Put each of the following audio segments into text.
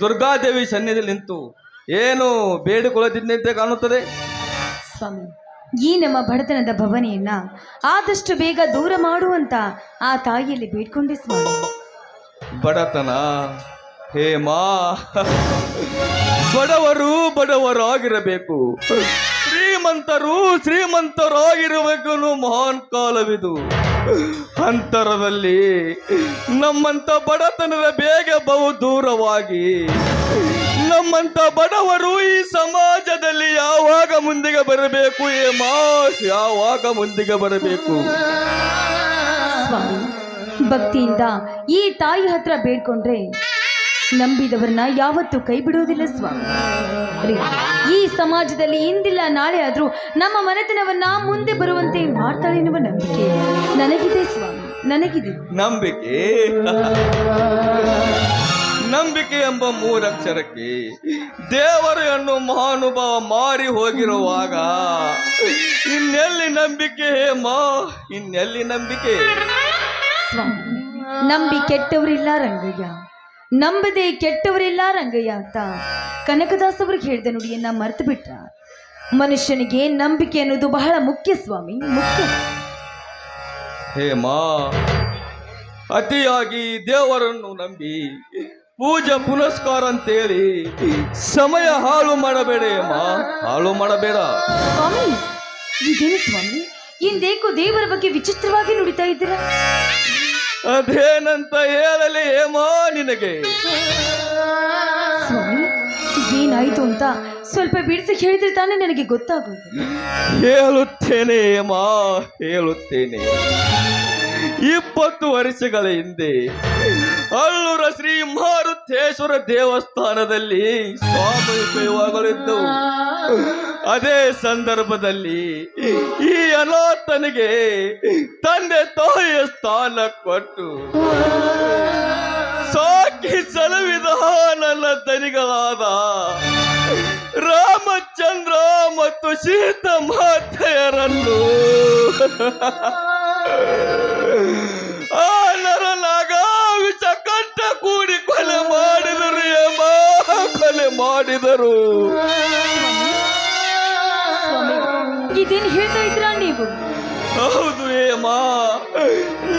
ದುರ್ಗಾದೇವಿ ಸನ್ನಿಧಿ ನಿಂತು ಏನು ಬೇಡಿಕೊಳ್ಳದಿದ್ದಂತೆ ಕಾಣುತ್ತದೆ? ಸ್ವಾಮಿ ಈ ನಮ್ಮ ಬಡತನದ ಭವನೆಯನ್ನ ಆದಷ್ಟು ಬೇಗ ದೂರ ಮಾಡುವಂತ ಆ ತಾಯಿಯಲ್ಲಿ ಬೇಡ್ಕೊಂಡೆ ಸ್ವಾಮಿ. ಬಡತನ ಹೇಮಾ. ಬಡವರು ಬಡವರಾಗಿರಬೇಕು. ಶ್ರೀಮಂತರು ಶ್ರೀಮಂತರಾಗಿರಬೇಕು ಮಹಾನ್ ಕಾಲವಿದು. ಅಂತರದಲ್ಲಿ ನಮ್ಮಂತ ಬಡತನದ ಬೇಗ ಬಹು ದೂರವಾಗಿ ನಮ್ಮಂತ ಬಡವರು ಈ ಸಮಾಜದಲ್ಲಿ ಯಾವಾಗ ಮುಂದಿಗೆ ಬರಬೇಕು ಏಮಾ ಯಾವಾಗ ಮುಂದಿಗೆ ಬರಬೇಕು? ಭಕ್ತಿಯಿಂದ ಈ ತಾಯಿ ಹತ್ರ ಬೇಡ್ಕೊಂಡ್ರೆ ನಂಬಿದವರನ್ನ ಯಾವತ್ತೂ ಕೈ ಬಿಡೋದಿಲ್ಲ ಸ್ವಾಮಿ ಈ ಸಮಾಜದಲ್ಲಿ ಇಂದಿಲ್ಲ ನಾಳೆ ಆದ್ರೂ ನಮ್ಮ ಮನೆತನವನ್ನ ಮುಂದೆ ಬರುವಂತೆ ಮಾಡ್ತಾಳೆ ಎನ್ನುವ ನಂಬಿಕೆ ನನಗಿದೆ ಸ್ವಾಮಿ ನನಗಿದೆ. ನಂಬಿಕೆ? ನಂಬಿಕೆ ಎಂಬ ಮೂರಕ್ಷರಕ್ಕೆ ದೇವರು ಎನ್ನು ಮಹಾನುಭಾವ ಮಾರಿ ಹೋಗಿರುವಾಗ ಇನ್ನೆಲ್ಲಿ ನಂಬಿಕೆ ಮಾ ಇನ್ನೆಲ್ಲಿ ನಂಬಿಕೆ? ಸ್ವಾಮಿ ನಂಬಿ ಕೆಟ್ಟವರಿಲ್ಲ ರಂಗಯ್ಯ. ನಂಬದೆ ಕೆಟ್ಟವರಿಲ್ಲ ರಂಗಯ್ಯ ಅಂತ ಕನಕದಾಸವ್ರಿಗೆ ನೋಡಿ ನುಡಿಯನ್ನ ಮರೆತು ಬಿಟ್ರ ಮನುಷ್ಯನಿಗೆ ನಂಬಿಕೆ ಅನ್ನೋದು ಬಹಳ ಮುಖ್ಯ ಸ್ವಾಮಿ ಮುಖ್ಯ. ಹೇಮಾ ಅತಿಯಾಗಿ ದೇವರನ್ನು ನಂಬಿ ಪೂಜಾ ಪುನಸ್ಕಾರ ಅಂತೇಳಿ ಸಮಯ ಹಾಳು ಮಾಡಬೇಡ ಹೇಮ ಹಾಳು ಮಾಡಬೇಡ. ಸ್ವಾಮಿ ಇದೇನು ಸ್ವಾಮಿ? ಇಂದೇಕೋ ದೇವರ ಬಗ್ಗೆ ವಿಚಿತ್ರವಾಗಿ ನುಡಿತಾ ಇದ್ದೀರಾ? ಅದೇನಂತ ಹೇಳಲಿ ಏಮೋ ನಿನಗೆ? ಸ್ವಾಮಿ ಏನಾಯ್ತು ಅಂತ ಸ್ವಲ್ಪ ಬಿಡಿಸಿ ಹೇಳಿದ್ರೆ ತಾನೇ ನನಗೆ ಗೊತ್ತಾಗೋದು. ಹೇಳುತ್ತೇನೆ ಏಮಾ ಹೇಳುತ್ತೇನೆ. ಇಪ್ಪತ್ತು ವರ್ಷಗಳ ಹಿಂದೆ ಅಲ್ಲೂರ ಶ್ರೀ ಮಾರುತೇಶ್ವರ ದೇವಸ್ಥಾನದಲ್ಲಿ ಸ್ವಾಮಿ ಉಪಯೋಗಗಳಿದ್ದವು. ಅದೇ ಸಂದರ್ಭದಲ್ಲಿ ಈ ಅನಾಥನಿಗೆ ತಂದೆ ತಾಯಿಯ ಸ್ಥಾನ ಕೊಟ್ಟು ಸಾಕಿ ಸಲವಿದ ನನ್ನ ತನಿಗಳಾದ ರಾಮಚಂದ್ರ ಮತ್ತು ಸೀತ ಮಾತೆಯರನ್ನು ಆ ನರನಾಗ ವಿಷಕಂಠ ಕೂಡಿ ಕೊಲೆ ಮಾಡಿದರು ಎಂಬ ಕೊಲೆ ಮಾಡಿದರು. ಇದೇನು ಹೇಳ್ತಾ ಇದ್ರ ನೀವು? ಹೌದು ಹೇಮ,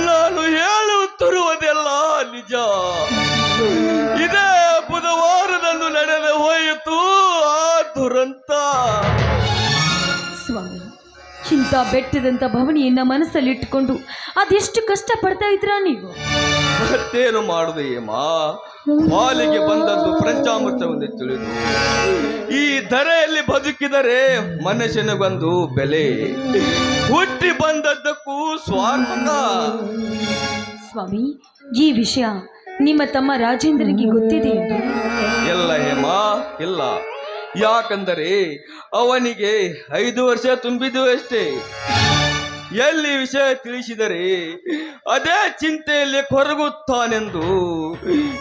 ನಾನು ಹೇಳುತ್ತಿರುವುದೆಲ್ಲ ನಿಜ. ಇದೇ ಬುಧವಾರದಂದು ನಡೆದ ಹೋಯಿತು ಆ ದುರಂತ. ಇಂಥ ಬೆಟ್ಟದಂತ ಭವನಿಯನ್ನ ಮನಸ್ಸಲ್ಲಿಟ್ಟುಕೊಂಡು ಅದೆಷ್ಟು ಕಷ್ಟ ಪಡ್ತಾ ಇದ್ರಾ ನೀವು? ಮತ್ತೇನು ಮಾಡುದು ಪಾಲಿಗೆ ಬಂದದ್ದು ಪಂಚಾಮೃತವೆಂದು ತಿಳಿದು. ಈ ದರೆಯಲ್ಲಿ ಬದುಕಿದರೆ ಮನುಷ್ಯನಿಗೊಂದು ಬೆಲೆ. ಹುಟ್ಟಿ ಬಂದದ್ದಕ್ಕೂ ಸ್ವಾರ್ಥ. ಸ್ವಾಮಿ ಈ ವಿಷಯ ನಿಮ್ಮ ತಮ್ಮ ರಾಜೇಂದ್ರನಿಗೆ ಗೊತ್ತಿದೆ ಎಲ್ಲ ಹೇಮಾ ಇಲ್ಲ. ಯಾಕಂದರೆ ಅವನಿಗೆ ಐದು ವರ್ಷ ತುಂಬಿದ್ದು ಅಷ್ಟೇ. ಎಲ್ಲಿ ವಿಷಯ ತಿಳಿಸಿದರೆ ಅದೇ ಚಿಂತೆಯಲ್ಲಿ ಕೊರಗುತ್ತಾನೆಂದು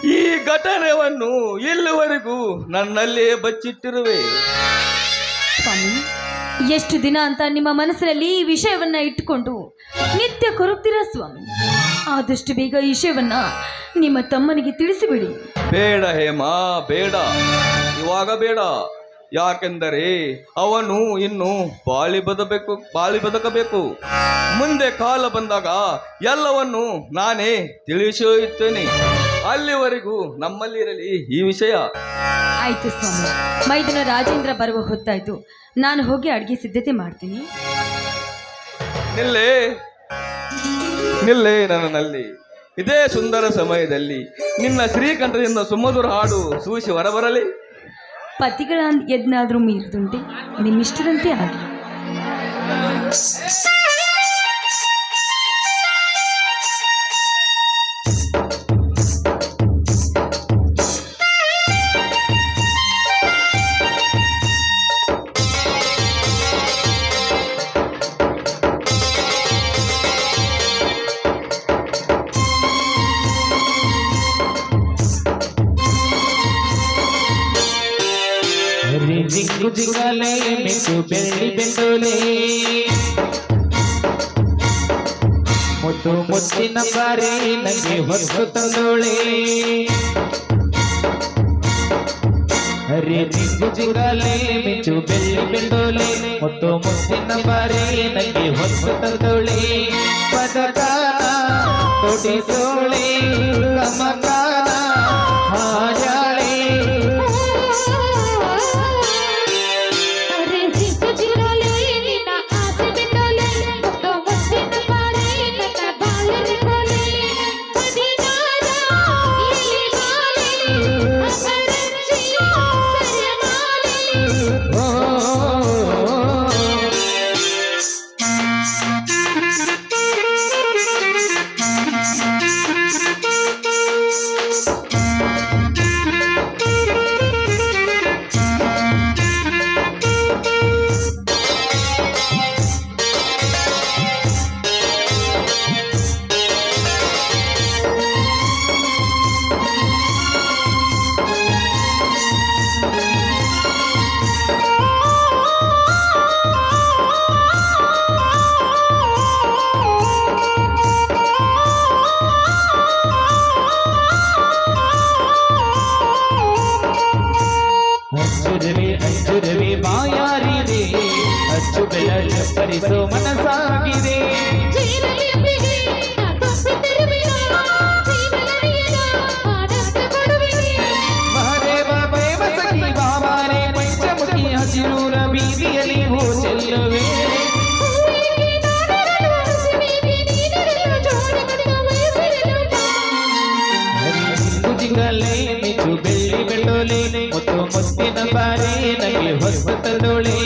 ಈ ಘಟನೆಯನ್ನು ಇಲ್ಲಿವರೆಗೂ ನನ್ನಲ್ಲೇ ಬಚ್ಚಿಟ್ಟಿರುವೆ. ಸ್ವಾಮಿ ಎಷ್ಟು ದಿನ ಅಂತ ನಿಮ್ಮ ಮನಸ್ಸಿನಲ್ಲಿ ಈ ವಿಷಯವನ್ನ ಇಟ್ಟುಕೊಂಡು ನಿತ್ಯ ಕೊರಗ್ತೀರಾ ಸ್ವಾಮಿ? ಆದಷ್ಟು ಬೇಗ ಈ ವಿಷಯವನ್ನ ನಿಮ್ಮ ತಮ್ಮನಿಗೆ ತಿಳಿಸಿಬಿಡಿ. ಬೇಡ ಹೇಮಾ ಬೇಡ. ಇವಾಗ ಬೇಡ. ಯಾಕೆಂದರೆ ಅವನು ಇನ್ನು ಬಾಳಿ ಬದಬೇಕು ಬಾಳಿ ಬದುಕಬೇಕು. ಮುಂದೆ ಕಾಲ ಬಂದಾಗ ಎಲ್ಲವನ್ನು ನಾನೇ ತಿಳಿಸುತ್ತೇನೆ ಅಲ್ಲಿವರೆಗೂ ನಮ್ಮಲ್ಲಿರಲಿ ಈ ವಿಷಯ. ಆಯ್ತು ಸ್ವಾಮಿ. ಮೈದನ ರಾಜೇಂದ್ರ ಬರುವ ಹೊತ್ತಾಯ್ತು. ನಾನು ಹೋಗಿ ಅಡುಗೆ ಸಿದ್ಧತೆ ಮಾಡ್ತೀನಿ. ನಿಲ್ಲೇ ನಿಲ್ಲೇ ನನ್ನಲ್ಲಿ ಇದೇ ಸುಂದರ ಸಮಯದಲ್ಲಿ ನಿನ್ನ ಶ್ರೀಕಂಠದಿಂದ ಸುಮಧುರ ಹಾಡು ಸೂಸಿ ಹೊರಬರಲಿ. ಪತಿಗಳ ಯಜ್ಞಾದ್ರೂ ಮೀರಿದುಂಟೆ ನಿಮ್ಮಿಷ್ಟದಂತೆ ಆಗಲಿ ಮಿಂಚು ಬೆಳ್ಳಿ ಬೆಂಡೋಲೆ ಮುದ್ದು ಮುತ್ತಿನ ಬಾರಿ ನಂಗೆ ಹೊತ್ತು ತಂದೋಳೆ ಜಿಂಗು ಜಿಂಗಾಲೆ ಮಿಂಚು ಬೆಳ್ಳಿ ಬೆಂಡೋಲೆ ಮುತ್ತು ಮುತ್ತಿನ ಬಾರಿ ನಂಗೆ ಹೊತ್ತು ತಂದೋಳೆ ಪದಕಾನ ತೊಡಿಸೋಳೆ ಕಮಕಾನ ಹಾಜಾಳೆ ಅರೆ ಹಸುವಿಗೆ ನೀನರಳು ಜೋಡಿ ಕಟ್ಟ ವಯಸ್ಸಿರಲು ಜಿಂಗು ಜಿಂಗಲೆ ಮಿಂಚು ಬೆಳ್ಳಿ ಬೆಳ್ಳೋಲೆ ಮುತ್ತು ಮುತ್ತಿನ ಬಾರೆ ನಗೆ ಹೊತ್ತು ತಂದೋಳೆ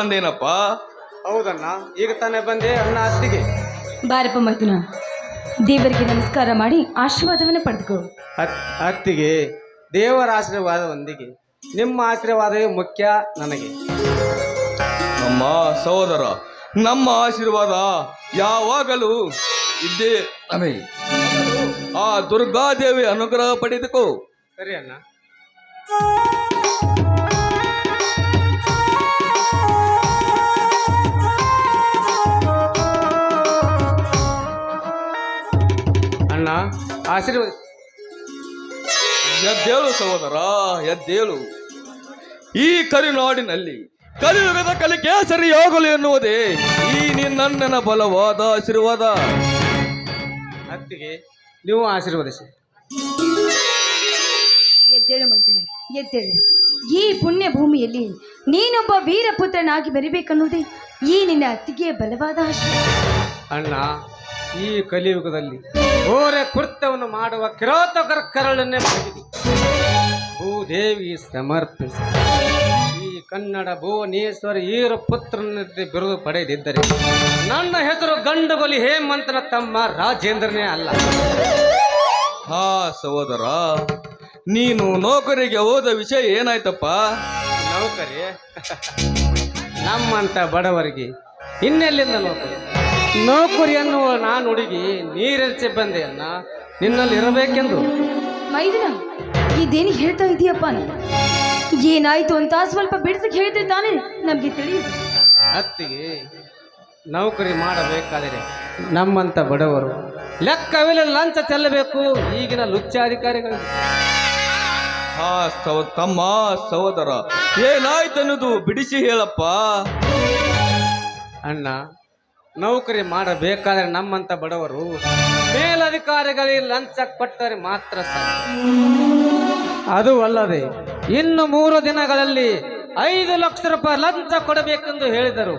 ಬಂದೇನಪ್ಪ? ಹೌದಣ್ಣ ಈಗ ತಾನೇ ಬಂದೆ ಅಣ್ಣ ಅತ್ತಿಗೆ. ಬಾರಪ್ಪ ಮೈದುನ ದೇವರಿಗೆ ನಮಸ್ಕಾರ ಮಾಡಿ ಆಶೀರ್ವಾದವನ್ನು ಪಡೆದುಕೋ. ಅತ್ತಿಗೆ ದೇವರ ಆಶೀರ್ವಾದವೊಂದಿಗೆ ನಿಮ್ಮ ಆಶೀರ್ವಾದವೇ ಮುಖ್ಯ ನನಗೆ. ನಮ್ಮ ಸಹೋದರ ನಮ್ಮ ಆಶೀರ್ವಾದ ಯಾವಾಗಲೂ ಇದ್ದೇ ನಮಗೆ ಆ ದುರ್ಗಾದೇವಿ ಅನುಗ್ರಹ ಪಡೆದುಕೋ. ಸರಿ ಅಣ್ಣ. ಅಣ್ಣ. ಆಶೀರ್ವಾದ ಎದ್ದೇಳು ಸಹೋದರ ಎದ್ದೇಳು. ಈ ಕರಿನಾಡಿನಲ್ಲಿ ಕಲಿಯುಗದ ಕೇಸರಿ ಸರಿಯಾಗಲು ಎನ್ನುವುದೇ ಈ ನಿನ್ನಣ್ಣನ ಬಲವಾದ ಆಶೀರ್ವಾದ. ಅತ್ತಿಗೆ ನೀವು ಆಶೀರ್ವದಿಸಿ. ಎದ್ದೇಳು ಮೈದುನ ಎದ್ದೇಳು. ಈ ಪುಣ್ಯ ಭೂಮಿಯಲ್ಲಿ ನೀನೊಬ್ಬ ವೀರಪುತ್ರನಾಗಿ ಬರಬೇಕನ್ನುವುದೇ ಈ ನಿನ್ನ ಅತ್ತಿಗೆಯ ಬಲವಾದ ಆಶೀರ್ವಾದ. ಅಣ್ಣ ಈ ಕಲಿಯುಗದಲ್ಲಿ ಘೋರ ಕೃತ್ಯವನ್ನು ಮಾಡುವ ಕಿರಾತಕರ ಕರಳನ್ನೇ ಬರೆದಿದೆ ಭೂದೇವಿ ಸಮರ್ಪಿಸಿ. ಈ ಕನ್ನಡ ಭುವನೇಶ್ವರ ಈರ ಪುತ್ರನ ಬಿರುದು ಪಡೆದಿದ್ದರೆ ನನ್ನ ಹೆಸರು ಗಂಡುಗೊಲಿ ಹೇಮಂತನ ತಮ್ಮ ರಾಜೇಂದ್ರನೇ ಅಲ್ಲ. ಹಾ ಸಹೋದರ ನೀನು ನೌಕರಿಗೆ ಹೋದ ವಿಷಯ ಏನಾಯ್ತಪ್ಪ? ನೌಕರಿ? ನಮ್ಮಂತ ಬಡವರಿಗೆ ಇನ್ನೆಲ್ಲಿಂದ ನೌಕರಿ? ನೌಕರಿ ಅನ್ನುವ ನಾನು ಹುಡುಗಿ ನೀರೆಚ್ಚೆ ಬಂದೆ ಅಣ್ಣ. ನಿನ್ನಲ್ಲಿ ಇರಬೇಕೆಂದು. ಮೈದಿನ ಇದೇನು ಹೇಳ್ತಾ ಇದೀಯಪ್ಪ ಏನಾಯ್ತು ಅಂತ ಸ್ವಲ್ಪ ಬಿಡಿಸಕ್ಕೆ ಹೇಳಿದ್ರೆ ತಾನೇ ನಮ್ಗೆ ತಿಳಿಯುದು. ಅತ್ತಿಗೆ ನೌಕರಿ ಮಾಡಬೇಕಾದರೆ ನಮ್ಮಂತ ಬಡವರು ಲೆಕ್ಕವಿಲ್ಲ ಲಂಚ ಚೆಲ್ಲಬೇಕು. ಈಗಿನ ಲುಚ್ಚಾಧಿಕಾರಿಗಳು. ಆ ಸವ ತಮ್ಮ ಸಹೋದರ ಏನಾಯ್ತನ್ನೋದು ಬಿಡಿಸಿ ಹೇಳಪ್ಪ. ಅಣ್ಣ ನೌಕರಿ ಮಾಡಬೇಕಾದರೆ ನಮ್ಮಂತ ಬಡವರು ಮೇಲಧಿಕಾರಿಗಳಿಗೆ ಲಂಚ ಕೊಟ್ಟರೆ ಮಾತ್ರ ಅದು ಅಲ್ಲದೆ ಇನ್ನು ಮೂರು ದಿನಗಳಲ್ಲಿ ಐದು ಲಕ್ಷ ರೂಪಾಯಿ ಲಂಚ ಕೊಡಬೇಕೆಂದು ಹೇಳಿದರು.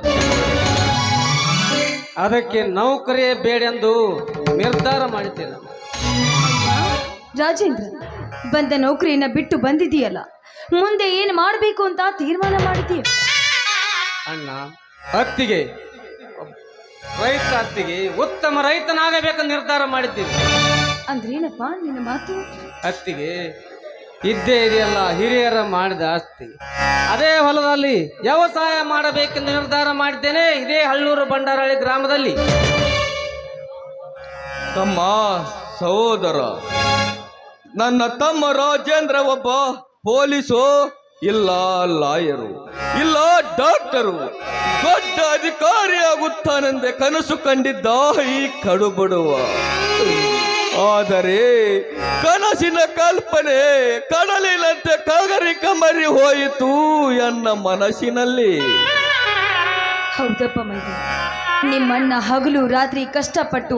ಅದಕ್ಕೆ ನೌಕರಿಯೇ ಬೇಡೆಂದು ನಿರ್ಧಾರ ಮಾಡಿದ್ದೇನೆ. ರಾಜೇಂದ್ರ ಬಂದ ನೌಕರಿಯನ್ನ ಬಿಟ್ಟು ಬಂದಿದೀಯಲ್ಲ ಮುಂದೆ ಏನು ಮಾಡಬೇಕು ಅಂತ ತೀರ್ಮಾನ ಮಾಡಿದೀಯ ಅಣ್ಣ ಅತ್ತಿಗೆ ರೈತ ಅತ್ತಿಗೆ ಉತ್ತಮ ರೈತನಾಗಬೇಕು ನಿರ್ಧಾರ ಮಾಡಿದ್ದೀವಿ. ಅಂದ್ರೇನಪ್ಪ ನಿನ್ನ ಮಾತು? ಅತ್ತಿಗೆ ಇದ್ದೇ ಇದೆಯಲ್ಲ ಹಿರಿಯರ ಮಾಡಿದ ಆಸ್ತಿ. ಅದೇ ಹೊಲದಲ್ಲಿ ವ್ಯವಸಾಯ ಮಾಡಬೇಕೆಂದು ನಿರ್ಧಾರ ಮಾಡಿದ್ದೇನೆ. ಇದೇ ಹಳ್ಳೂರು ಬಂಡಾರಳ್ಳಿ ಗ್ರಾಮದಲ್ಲಿ. ತಮ್ಮ ಸಹೋದರ ನನ್ನ ತಮ್ಮ ರಾಜೇಂದ್ರ ಒಬ್ಬ ಪೊಲೀಸು. ಇಲ್ಲ ಲಾಯರು, ಇಲ್ಲ ಡಾಕ್ಟರು, ದೊಡ್ಡ ಅಧಿಕಾರಿಯಾಗುತ್ತಾನೆಂದೇ ಕನಸು ಕಂಡಿದ್ದ ಈ ಕಡುಬಡುವ. ಆದರೆ ಕನಸಿನ ಕಲ್ಪನೆ ಕಡಲಿನಂತೆ ಕಗರಿ ಕಮರಿ ಹೋಯಿತು ಎನ್ನ ಮನಸ್ಸಿನಲ್ಲಿ. ಹೌದಪ್ಪ ಮೈದು ನಿಮ್ಮಣ್ಣ ಹಗಲು ರಾತ್ರಿ ಕಷ್ಟಪಟ್ಟು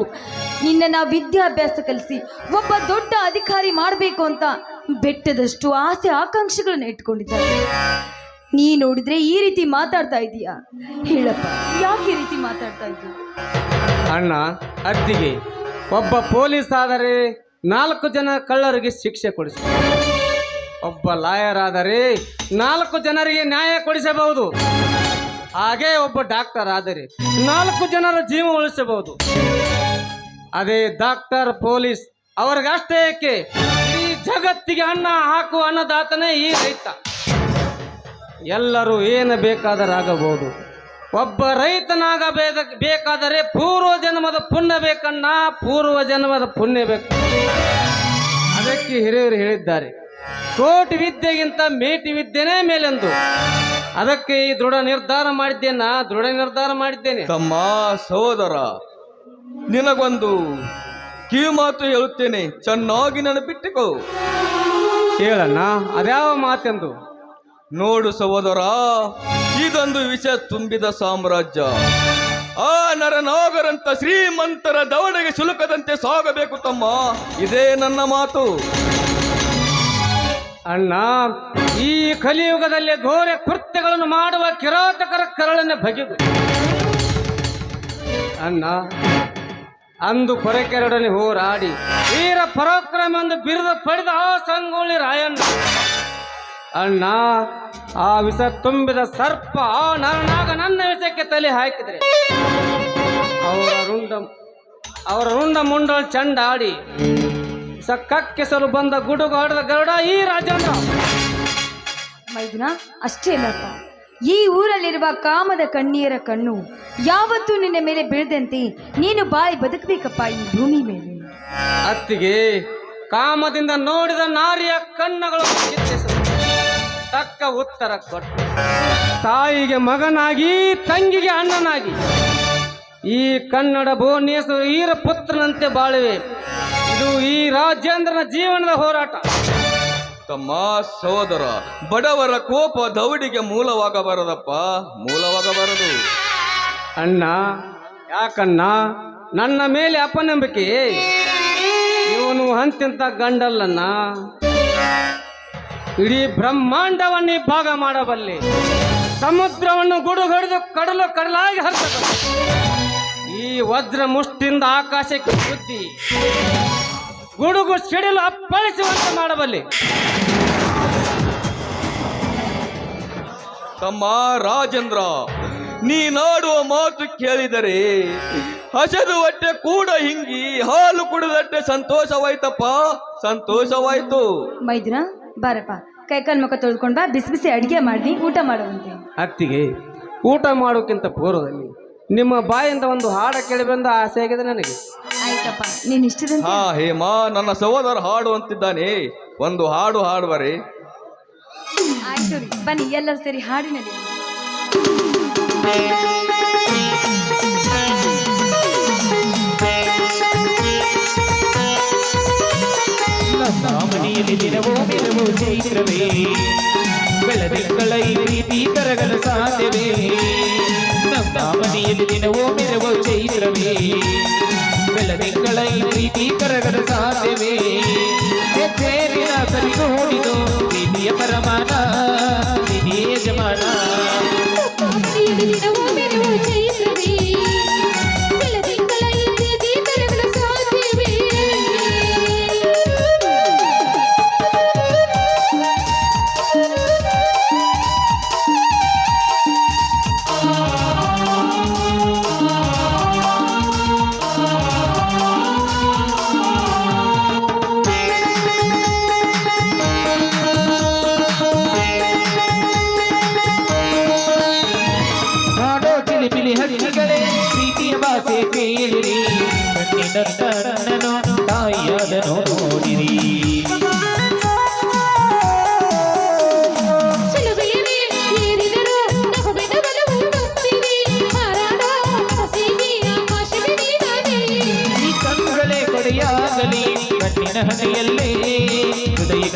ನಿನ್ನ ವಿದ್ಯಾಭ್ಯಾಸ ಕಲಿಸಿ ಒಬ್ಬ ದೊಡ್ಡ ಅಧಿಕಾರಿ ಮಾಡಬೇಕು ಅಂತ ಬೆಟ್ಟದಷ್ಟು ಆಸೆ ಆಕಾಂಕ್ಷೆಗಳನ್ನ ಇಟ್ಕೊಂಡಿದ್ದಾರೆ. ನೀ ನೋಡಿದ್ರೆ ಈ ರೀತಿ ಮಾತಾಡ್ತಾ ಇದೀಯಾ? ಹೇಳಪ್ಪ, ಯಾಕೆ ಈ ರೀತಿ ಮಾತಾಡ್ತಾ ಇದೀಯ? ಅಣ್ಣ, ಅತ್ತಿಗೆ, ಒಬ್ಬ ಪೊಲೀಸ್ ಆದರೆ ನಾಲ್ಕು ಜನ ಕಳ್ಳರಿಗೆ ಶಿಕ್ಷೆ ಕೊಡಿಸ ಒಬ್ಬ ಲಾಯರ್ ಆದರೆ ನಾಲ್ಕು ಜನರಿಗೆ ನ್ಯಾಯ ಕೊಡಿಸಬಹುದು. ಹಾಗೆ ಒಬ್ಬ ಡಾಕ್ಟರ್ ಆದರೆ ನಾಲ್ಕು ಜನರ ಜೀವ ಉಳಿಸಬಹುದು. ಅದೇ ಡಾಕ್ಟರ್ ಪೊಲೀಸ್ ಅವ್ರಿಗಷ್ಟೇ ಏಕೆ? ಜಗತ್ತಿಗೆ ಅನ್ನ ಹಾಕುವ ಅನ್ನದಾತನೇ ಈ ರೈತ. ಎಲ್ಲರೂ ಏನು ಬೇಕಾದರಾಗಬಹುದು ಒಬ್ಬ ರೈತನಾಗ ಬೇಕಾದರೆ ಪೂರ್ವ ಜನ್ಮದ ಪುಣ್ಯ ಬೇಕಣ್ಣ ಪೂರ್ವ ಜನ್ಮದ ಪುಣ್ಯ ಬೇಕು. ಅದಕ್ಕೆ ಹಿರಿಯರು ಹೇಳಿದ್ದಾರೆ, ಕೋಟಿ ವಿದ್ಯೆಗಿಂತ ಮೇಟಿ ವಿದ್ಯೆನೇ ಮೇಲೆಂದು. ಅದಕ್ಕೆ ಈ ದೃಢ ನಿರ್ಧಾರ ಮಾಡಿದ್ದೇನ? ದೃಢ ನಿರ್ಧಾರ ಮಾಡಿದ್ದೇನೆ. ತಮ್ಮ ಸಹೋದರ, ನಿನಗೊಂದು ಕಿವಿ ಮಾತು ಹೇಳುತ್ತೇನೆ, ಚೆನ್ನಾಗಿ ನೆನಪಿಟ್ಟುಕೋ. ಹೇಳಣ್ಣ ಅದ್ಯಾವ ಮಾತೆಂದು? ನೋಡು ಸಹೋದರ, ಇದೊಂದು ವಿಷ ತುಂಬಿದ ಸಾಮ್ರಾಜ್ಯ. ಆ ನರನಾಗರಂತ ಶ್ರೀಮಂತರ ದವಡೆಗೆ ಸುಲುಕದಂತೆ ಸಾಗಬೇಕು ತಮ್ಮ. ಇದೇ ನನ್ನ ಮಾತು. ಅಣ್ಣ, ಈ ಕಲಿಯುಗದಲ್ಲಿ ಘೋರ ಕೃತ್ಯಗಳನ್ನು ಮಾಡುವ ಕಿರಾತಕರ ಕರಳನ್ನು ಬಗೆದು ಅಣ್ಣ ಅಂದು ಕೊರೆಕೆರಡನೆ ಹೋರಾಡಿ, ವೀರ ಪರಾಕ್ರಮ ಅಂದು ಬಿರುದು ಪಡೆದ ಆ ಸಂಗೊಳ್ಳಿ ರಾಯಣ್ಣ. ಅಣ್ಣ, ಆ ವಿಷ ತುಂಬಿದ ಸರ್ಪ, ಆ ನರನಾಗ ನನ್ನ ವಿಷಕ್ಕೆ ತಲೆ ಹಾಕಿದ್ರೆ. ಅವರ ರುಂಡ ಅವರ ರುಂಡ ಮುಂಡಲ್ ಚಂಡಾಡಿ ಸಕ್ಕಕ್ಕೆಸಲು ಬಂದ ಗುಡುಗಾಡದ ಗರುಡ ಈ ಮೈದುನ, ಅಷ್ಟೇ ಅಲ್ಲಪ್ಪ ಈ ಊರಲ್ಲಿರುವ ಕಾಮದ ಕಣ್ಣೀರ ಕಣ್ಣು ಯಾವತ್ತೂ ನಿನ್ನ ಮೇಲೆ ಬೀಳದಂತೆ ನೀನು ಬಾಯಿ ಬದುಕಬೇಕಪ್ಪ ಈ ಭೂಮಿ ಮೇಲೆ. ಅತ್ತಿಗೆ ಕಾಮದಿಂದ ನೋಡಿದ ನಾರಿಯ ಕಣ್ಣಗಳು ತಕ್ಕ ಉತ್ತರ ಕೊಟ್ಟು, ತಾಯಿಗೆ ಮಗನಾಗಿ, ತಂಗಿಗೆ ಅಣ್ಣನಾಗಿ, ಈ ಕನ್ನಡ ಭುವನೇಶ್ವರ ಈರ ಪುತ್ರನಂತೆ ಬಾಳುವೆ. ಇದು ಈ ರಾಜೇಂದ್ರನ ಜೀವನದ ಹೋರಾಟ. ತಮ್ಮ ಸಹೋದರ, ಬಡವರ ಕೋಪ ದೌಡಿಗೆ ಮೂಲವಾಗಬಾರದಪ್ಪ. ಮೂಲವಾಗಬಾರದು. ಅಣ್ಣ, ಯಾಕಣ್ಣ? ನನ್ನ ಮೇಲೆ ಅಪನಂಬಿಕೆ. ಇವನು ಅಂತಿಂತ ಗಂಡಲ್ಲಣ್ಣ. ಇಡೀ ಬ್ರಹ್ಮಾಂಡವನ್ನೇ ಭಾಗ ಮಾಡಬಲ್ಲೆ. ಸಮುದ್ರವನ್ನು ಗುಡುಗಡಿದು ಕಡಲು ಕಡಲಾಗಿ ಹರಿಸಬಲ್ಲ ಈ ವಜ್ರ ಮುಷ್ಟಿಂದ ಆಕಾಶಕ್ಕೆ ಬುದ್ಧಿ. ಗುಡುಗು ಸಿಡಿಲು ಅಪ್ಪಳಿಸುವಂತೆ ಮಾಡಬಲ್ಲಿ. ತಮ್ಮ ರಾಜೇಂದ್ರ ನೀನಾಡುವ ಮಾತು ಕೇಳಿದರೆ ಹಸದು ಹೊಟ್ಟೆ ಕೂಡ ಹಿಂಗಿ ಹಾಲು ಕುಡಿದಟ್ಟೆ ಸಂತೋಷವಾಯ್ತಪ್ಪ. ಸಂತೋಷವಾಯ್ತು. ಮೈದ್ರ ಬಾರಪ್ಪ. ಕೈಕಾಲ್ ಮುಖ ತೊಳ್ಕೊಂಡ್ ಬಾ ಬಿಸಿ ಬಿಸಿ ಅಡಿಗೆ ಮಾಡಿ ಊಟ ಮಾಡುವಂತೆ. ಅತ್ತಿಗೆ ಊಟ ಮಾಡೋಕ್ಕಿಂತ ಪೂರ್ವದಲ್ಲಿ ನಿಮ್ಮ ಬಾಯಿಂದ ಒಂದು ಹಾಡ ಕೇಳಿ ಬಂದ ಆಸೆ ಆಗಿದೆ ನನಗೆ? ಆಯ್ತಪ್ಪ. ನೀನ್ ಇಷ್ಟದಂತೆ? ಹಾ ಹೇಮಾ ನನ್ನ ಸಹೋದರ ಹಾಡು ಅಂತಿದ್ದಾನೆ. ಒಂದು ಹಾಡು ಹಾಡುವರೆ. ಆಯ್ತು ರೀ. ಬನ್ನಿ ಎಲ್ಲರೂ ಸೇರಿ ಹಾಡಿನಲ್ಲಿ. ಮನೆಯಲ್ಲಿ ದಿನವೋ ದಿನವೋ ಚೈತ್ರವೇ. ಬೆಳದಿಂಗಳ ಈ ರೀತಿ ತರಗಲು ಸಾಧ್ಯವೇ. ನಮ್ಮ ಮನೆಯಲ್ಲಿ ದಿನವೋ ದಿನವೋ ಚೈತ್ರವೇ. ಕ್ಷಣಗಳೈ ಪ್ರೀತಿ ಕರಗದ ಸಾಧ್ಯವೇ ಸೇರಿನ ಸರಿಗೂ ಓಡಿದು ಪ್ರೀತಿಯ ಪರಮಾನ ಪ್ರೀತಿಯ ಜಮಾನ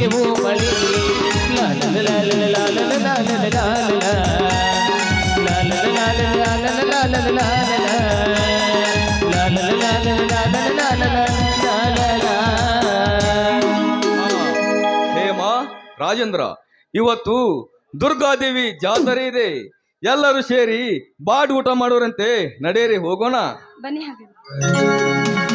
ಲಾ ಬಳಿ ಹೇಮ ರಾಜೇಂದ್ರ ಇವತ್ತು ದುರ್ಗಾದೇವಿ ಜಾತ್ರೆ ಇದೆ. ಎಲ್ಲರೂ ಸೇರಿ ಬಾಡ್ ಊಟ ಮಾಡೋರಂತೆ. ನಡೆಯರಿ ಹೋಗೋಣ. ಬನ್ನಿ ಹಾಗಾದ್ರೆ.